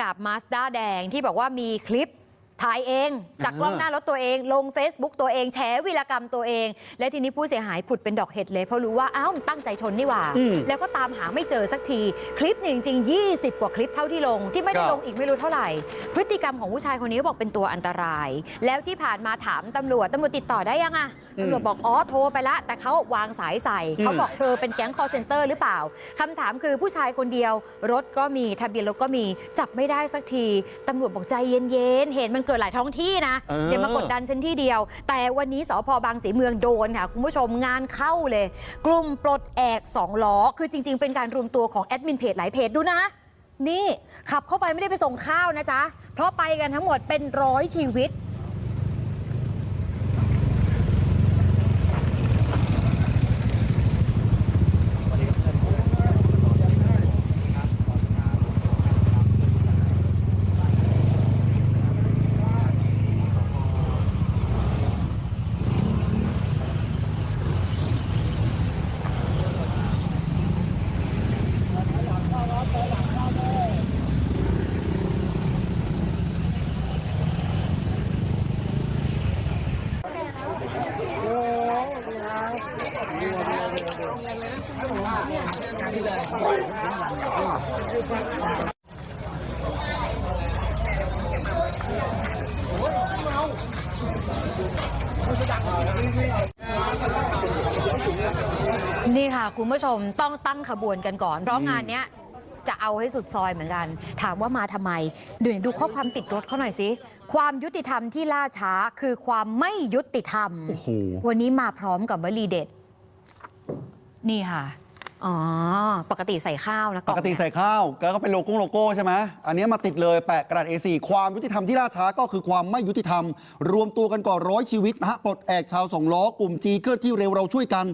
กับมาสด้าแดงที่บอกว่ามีคลิป ถ่ายเองจากกล้องหน้ารถตัวเอง ลง Facebook ตัวเองแฉวีรกรรมตัวเอง และทีนี้ผู้เสียหายผุดเป็นดอกเห็ดเลย เพราะรู้ว่าอ้าวมันตั้งใจชนนี่หว่าอืมแล้วก็ตามหาไม่เจอสักที คลิปเนี่ยจริงๆ20 กว่าคลิปเท่าที่ลง ที่ไม่ได้ครับลงอีกไม่รู้เท่าไหร่ พฤติกรรมของผู้ชายคนนี้เขาบอกเป็นตัวอันตราย แล้วที่ผ่านมาถามตำรวจตำรวจติดต่อได้ยังอะตำรวจบอกอ๋อโทรไปละ แต่เขาวางสายใส่เขาบอกเธอเป็นแก๊งคอร์เซนเตอร์หรือเปล่าคำถามคือผู้ชายคนเดียว รถก็มีทะเบียนรถก็มีจับไม่ได้สักทีตำรวจบอกใจเย็นๆเห็นมันเกิดหลายท้องที่นะเอออย่ามากดดันฉันที่เดียว แต่วันนี้สพบางสีเมืองโดนค่ะ คุณผู้ชมงานเข้าเลย กลุ่มปลดแอกสองล้อ คือจริง ๆ เป็นการรวมตัวของแอดมินเพจหลายเพจดูนะ นี่ ขับเข้าไปไม่ได้ไปส่งข้าวนะจ๊ะ เพราะไปกันทั้งหมดเป็นร้อยชีวิต นี่ค่ะ คุณผู้ชมต้องตั้งขบวนกันก่อน เพราะงานเนี้ยจะเอาให้สุดซอยเหมือนกัน ถามว่ามาทำไมเดี๋ยวดูข้อความติดรถเขาหน่อยสิ ความยุติธรรมที่ล่าช้าคือความไม่ยุติธรรมโอ้โหวันนี้มาพร้อมกับวลีเด็ด นี่ค่ะ อ๋อ ปกติใส่ข้าวนะปกติล่องเนี่ยใส่ข้าว แล้วก็เป็นโลโก้โลโก้ใช่ไหมอันนี้มาติดเลยแปะกระดาษ A4 ความยุติธรรมที่ล่าช้าก็คือความไม่ยุติธรรม รวมตัวกันก่อนร้อยชีวิตนะฮะปลดแอกชาวสองล้อกลุ่มจีเคลื่อนที่เร็วเราช่วยกัน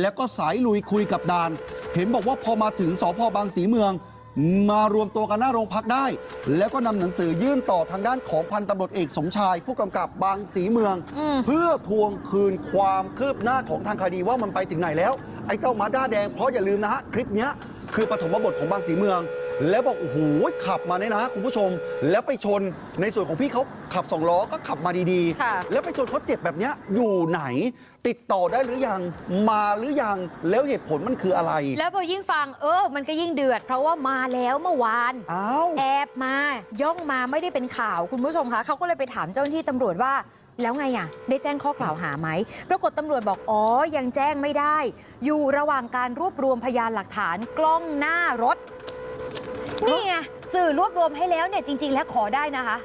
แล้วก็สายลุยคุยกับดาน เห็นบอกว่าพอมาถึงสพบางสีเมือง มารวมตัวกันหน้าโรงพักได้ แล้วก็นำหนังสือยื่นต่อทางด้านของพันตำรวจเอกสมชาย ผู้กำกับบางสีเมืองเพื่อทวงคืนความคืบหน้าของทางคดีว่ามันไปถึงไหนแล้ว ไอ้เจ้ามาด้าแดงเพราะอย่าลืมนะฮะคลิปเนี้ยคือปฐมบทของบางสีเมือง แล้วบอกโอ้โหขับมาเนี่ยนะคุณผู้ชม แล้วไปชนในส่วนของพี่เขาขับสองล้อก็ขับมาดีค่ะ ๆ แล้วไปชนเขาเจ็บแบบเนี้ยอยู่ไหน ติดต่อได้หรือยังมาหรือยังแล้วเหตุผลมันคืออะไรแล้วพอยิ่งฟังเออ มันก็ยิ่งเดือด เพราะว่ามาแล้วเมื่อวาน อ้าว แอบมาย่องมาไม่ได้เป็นข่าวคุณผู้ชมคะเขาก็เลยไปถามเจ้าหน้าที่ตำรวจว่า แล้วไงอะ ได้แจ้งข้อกล่าวหาไหม ปรากฏตำรวจบอก อ๋อ ยังแจ้งไม่ได้ อยู่ระหว่างการรวบรวมพยานหลักฐานกล้องหน้ารถ นี่ไงสื่อรวบรวมให้แล้วเนี่ยจริง ๆ แล้วขอได้นะคะ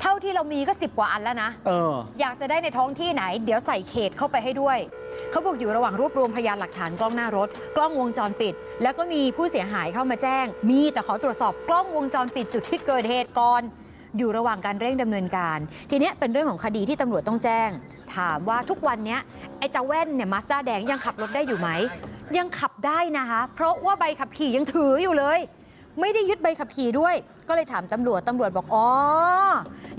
เท่าที่เรามีก็สิบกว่าอันแล้วนะเออ อยากจะได้ในท้องที่ไหน เดี๋ยวใส่เขตเข้าไปให้ด้วย เขาบอกอยู่ระหว่างรวบรวมพยานหลักฐานกล้องหน้ารถ กล้องวงจรปิด แล้วก็มีผู้เสียหายเข้ามาแจ้ง มีแต่ขอตรวจสอบกล้องวงจรปิดจุดที่เกิดเหตุก่อน อยู่ระหว่างการเร่งดำเนินการ ทีเนี้ยเป็นเรื่องของคดีที่ตำรวจต้องแจ้ง ถามว่าทุกวันเนี้ยไอ้เจ้าแว่นเนี่ยมาสด้าแดงยังขับรถได้อยู่ไหม ยังขับได้นะคะ เพราะว่าใบขับขี่ยังถืออยู่เลย ไม่ได้ยึดใบขับขี่ด้วย ก็เลยถามตำรวจตำรวจบอกอ๋อ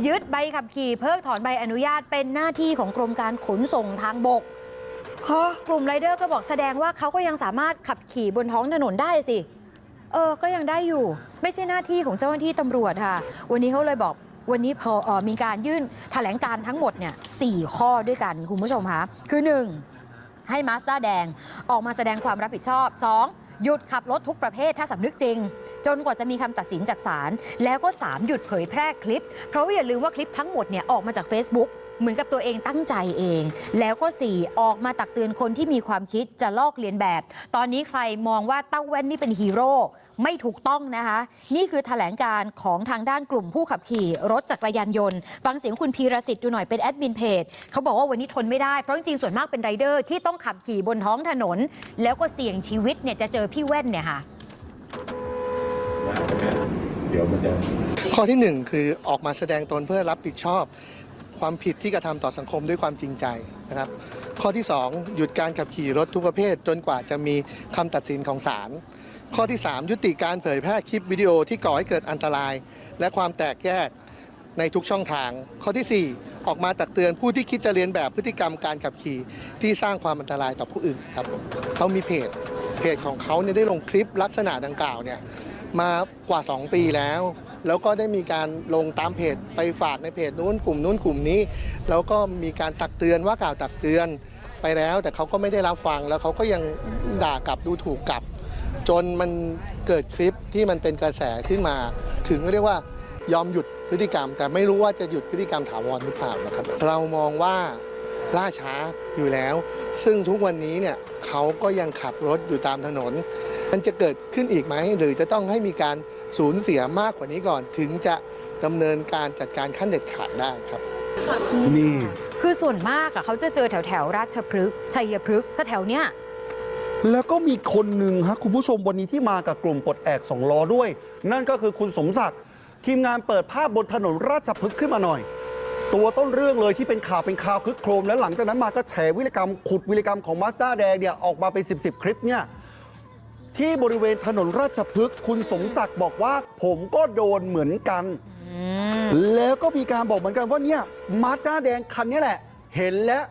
ยึดใบขับขี่เพิกถอนใบอนุญาตเป็นหน้าที่ของกรมการขนส่งทางบกฮะกลุ่มไรเดอร์ก็บอกแสดงว่าเขาก็ยังสามารถขับขี่บนท้องถนนได้สิ เออก็ยังได้อยู่ ไม่ใช่หน้าที่ของเจ้าหน้าที่ตำรวจค่ะ วันนี้เขาเลยบอกวันนี้พอออมีการยื่นแถลงการทั้งหมดเนี่ยสี่ข้อด้วยกันคุณผู้ชมคะคือ 1. ให้มาสด้าแดงออกมาแสดงความรับผิดชอบ 2. หยุดขับรถทุกประเภทถ้าสำนึกจริง จนกว่าจะมีคำตัดสินจากศาลแล้วก็ 3 หยุดเผยแพร่คลิป เพราะว่าอย่าลืมว่าคลิปทั้งหมดเนี่ยออกมาจาก Facebook เหมือนกับตัวเองตั้งใจเอง แล้วก็ 4 ออกมาตักเตือนคนที่มีความคิดจะลอกเลียนแบบ ตอนนี้ใครมองว่าเต้าแว่นนี่เป็นฮีโร่ ไม่ถูกต้องนะคะ นี่คือแถลงการของทางด้านกลุ่มผู้ขับขี่รถจักรยานยนต์ ฟังเสียงคุณพีรสิทธิ์ดูหน่อยเป็นแอดมินเพจเขาบอกว่าวันนี้ทนไม่ได้ เพราะจริงๆส่วนมากเป็นไรเดอร์ที่ต้องขับขี่บนท้องถนน แล้วก็เสี่ยงชีวิตเนี่ยจะเจอพี่แว่นเนี่ยค่ะเดี๋ยวมันจะข้อที่หนึ่งคือออกมาแสดงตนเพื่อรับผิดชอบความผิดที่กระทำต่อสังคมด้วยความจริงใจนะครับ ข้อที่สองหยุดการขับขี่รถทุกประเภทจนกว่าจะมีคำตัดสินของศาล ข้อที่สามยุติการเผยแพร่คลิปวิดีโอที่ก่อให้เกิดอันตราย และความแตกแยกในทุกช่องทาง ข้อที่สี่ออกมาตักเตือนผู้ที่คิดจะเรียนแบบพฤติกรรมการขับขี่ที่สร้างความอันตรายต่อผู้อื่นครับเขามีเพจเพจของเขาเนี่ยได้ลงคลิปลักษณะดังกล่าวเนี่ยมากว่า 2 ปีแล้ว แล้วก็ได้มีการลงตามเพจไปฝากในเพจนู้นกลุ่มนู้นกลุ่มนี้ แล้วก็มีการตักเตือนว่ากล่าวตักเตือนไปแล้ว แต่เขาก็ไม่ได้รับฟังแล้วเขาก็ยังด่ากลับดูถูกกลับ จนมันเกิดคลิปที่มันเป็นกระแสขึ้นมา ถึงเรียกว่ายอมหยุดพฤติกรรม แต่ไม่รู้ว่าจะหยุดพฤติกรรมถาวรหรือเปล่านะครับ เรามองว่าล่าช้าอยู่แล้ว ซึ่งทุกวันนี้เนี่ยเขาก็ยังขับรถอยู่ตามถนน มันจะเกิดขึ้นอีกไหม หรือจะต้องให้มีการสูญเสียมากกว่านี้ก่อน ถึงจะดำเนินการจัดการขั้นเด็ดขาดได้ครับ นี่ คือส่วนมากอะเขาจะเจอแถวแถวราชพฤกษ์ชัยพฤกษ์ก็แถวเนี้ย แล้วก็มีคนหนึ่งฮะคุณผู้ชมวันนี้ที่มากับกลุ่มปลดแอกสองล้อด้วย นั่นก็คือคุณสมศักดิ์ทีมงานเปิดภาพบนถนนราชพฤกษ์ขึ้นมาหน่อย ตัวต้นเรื่องเลยที่เป็นข่าวเป็นข่าวคึกโครม แล้วหลังจากนั้นมาก็แฉวิรกรรมขุดวิรกรรมของมาสด้าแดงเนี่ยออกมาเป็น10บสคลิปเนี่ยที่บริเวณถนนราชพฤกษ์คุณสมศักดิ์บอกว่า ผมก็โดนเหมือนกัน แล้วก็มีการบอกเหมือนกันว่าเนี่ยมาสด้าแดงคันนี้แหละ เห็นแล้ว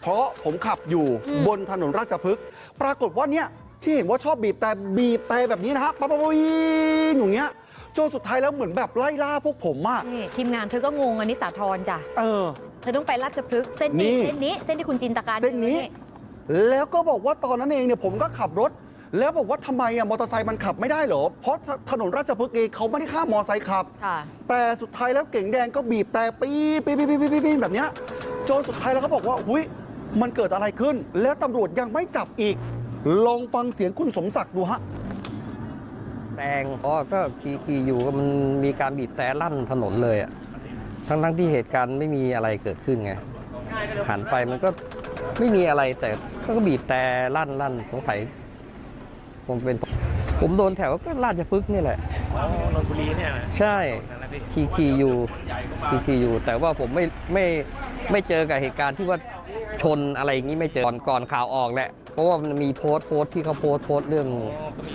เพราะผมขับอยู่บนถนนราชพฤกษ์ ปรากฏว่าเนี่ยที่เห็นว่าชอบบีบแต่บีบแต่แบบนี้นะฮะปั๊บปั๊บปั๊บปั๊บอย่างเงี้ยจนสุดท้ายแล้วเหมือนแบบไล่ล่าพวกผมอะนี่ทีมงานเธอก็งงอันนี้สาทรจ้ะเออ เธอต้องไปราชพฤกษ์เส้นนี่นี้เส้นนี้ เส้นที่คุณจินตการเส้นนี้จอแล้วก็บอกว่าตอนนั้นเองเนี่ยผมก็ขับรถ แล้วบอกว่าทำไมอะมอเตอร์ไซค์มันขับไม่ได้เหรอ เพราะถนนราชพฤกษ์เองเขาไม่ได้ห้ามมอเตอร์ไซค์ขับ ค่ะ แต่สุดท้ายแล้วเก่งแดงก็บีบแต่ปี๊ดปี๊ดปี๊ดปี๊ดปี๊ดปี๊ดแบบเนี้ยจนสุดท้ายแล้วเขาบอกว่า หุย มันเกิดอะไรขึ้น แล้วตำรวจยังไม่จับอีก ลองฟังเสียงคุณสมศักดิ์ดูฮะแซงเพราะก็ขี่ขี่อยู่ก็มันมีการบีบแต่ลั่นถนนเลยอะทั้งทั้งที่เหตุการณ์ไม่มีอะไรเกิดขึ้นไงหันไปมันก็ไม่มีอะไรแต่ก็บีบแต่ลั่นลั่นสงสัยคงเป็น ผมโดนแถวก็ราชพฤกษ์นี่แหละอ๋อนนทบุรีเนี่ยนะใช่นั่นแหละพี่ขี่ขี่อยู่ขี่ขี่อยู่ แต่ว่าผมไม่ไม่ไม่เจอกับเหตุการณ์ที่ว่า ชนอะไรอย่างนี้ไม่เจอก่อนก่อนข่าวออกแหละ เพราะว่ามันมีโพสต์โพสต์ที่เขาโพสต์โพสต์เรื่องอ๋อก็มี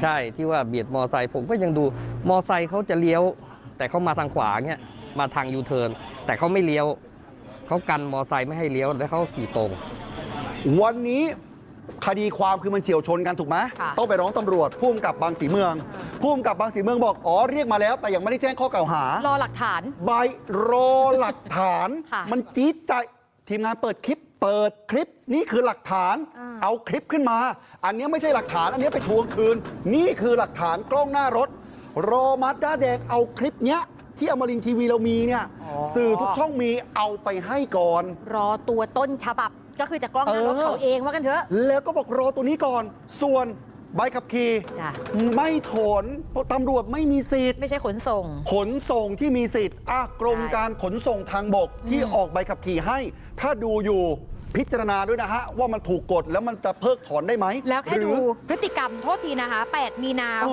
ใช่ที่ว่าเบียดมอไซค์ผมก็ยังดูมอไซค์เขาจะเลี้ยว แต่เขามาทางขวาเนี่ยมาทางยูเทิร์นแต่เขาไม่เลี้ยวเขากันมอไซค์ไม่ให้เลี้ยวแล้วเขาขี่ตรง วันนี้คดีความคือมันเฉียวชนกันถูกไหมค่ะต้องไปร้องตำรวจพุ่มกับบางสีเมืองพุ่มกับบางสีเมืองบอกอ๋อเรียกมาแล้ว แต่ยังไม่ได้แจ้งข้อกล่าวหา รอหลักฐาน ใบรอหลักฐานค่ะมันจี๊ดใจทีมงานเปิดคลิป เปิดคลิปนี่คือหลักฐานอ่าเอาคลิปขึ้นมา อันนี้ไม่ใช่หลักฐาน อันนี้ไปทวงคืน นี่คือหลักฐานกล้องหน้ารถรอมาสด้าแดงเอาคลิปเนี้ยที่อมรินทร์ทีวีเรามีเนี่ย สื่อทุกช่องมีเอาไปให้ก่อน รอตัวต้นฉบับก็คือจากกล้องหน้ารถเออเขาเองว่ากันเถอะ แล้วก็บอกรอตัวนี้ก่อน ส่วน ใบขับขี่จ้ะ ไม่ถอนเพราะตำรวจไม่มีสิทธิ์ ไม่ใช่ขนส่ง ขนส่งที่มีสิทธิ์อะกรมใช่การขนส่งทางบกที่อืม ออกใบขับขี่ให้ ถ้าดูอยู่พิจารณาด้วยนะฮะ ว่ามันถูกกฎแล้วมันจะเพิกถอนได้ไหมแล้วแค่หรืดูอ พฤติกรรมโทษทีนะคะ 8 มีนา โอ้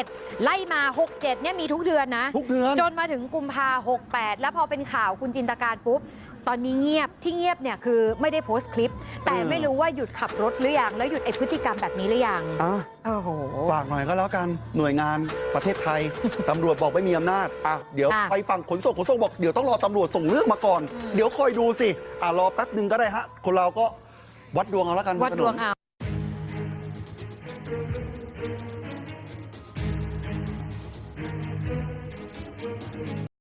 67 ไล่มา 67เนี่ยมีทุกเดือนนะ ทุกเดือน จนมาถึงกุมภา68 แล้วพอเป็นข่าวคุณจินตการปุ๊บ ตอนนี้เงียบที่เงียบเนี่ยคือไม่ได้โพสต์คลิป แต่ไม่รู้ว่าหยุดขับรถหรือยังแล้วหยุดไอพฤติกรรมแบบนี้หรือยังอะโอ้โห ฝากหน่อยก็แล้วกันหน่วยงานประเทศไทย ตำรวจบอกไม่มีอำนาจอะเดี๋ยวอะ ไปฝั่งขนส่งขนส่งบอกเดี๋ยวต้องรอตำรวจส่งเรื่องมาก่อน เดี๋ยวคอยดูสิอะรอแป๊บหนึ่งก็ได้ฮะ คนเราก็วัดดวงเอาแล้วกันบนวัดถนนดวงเอา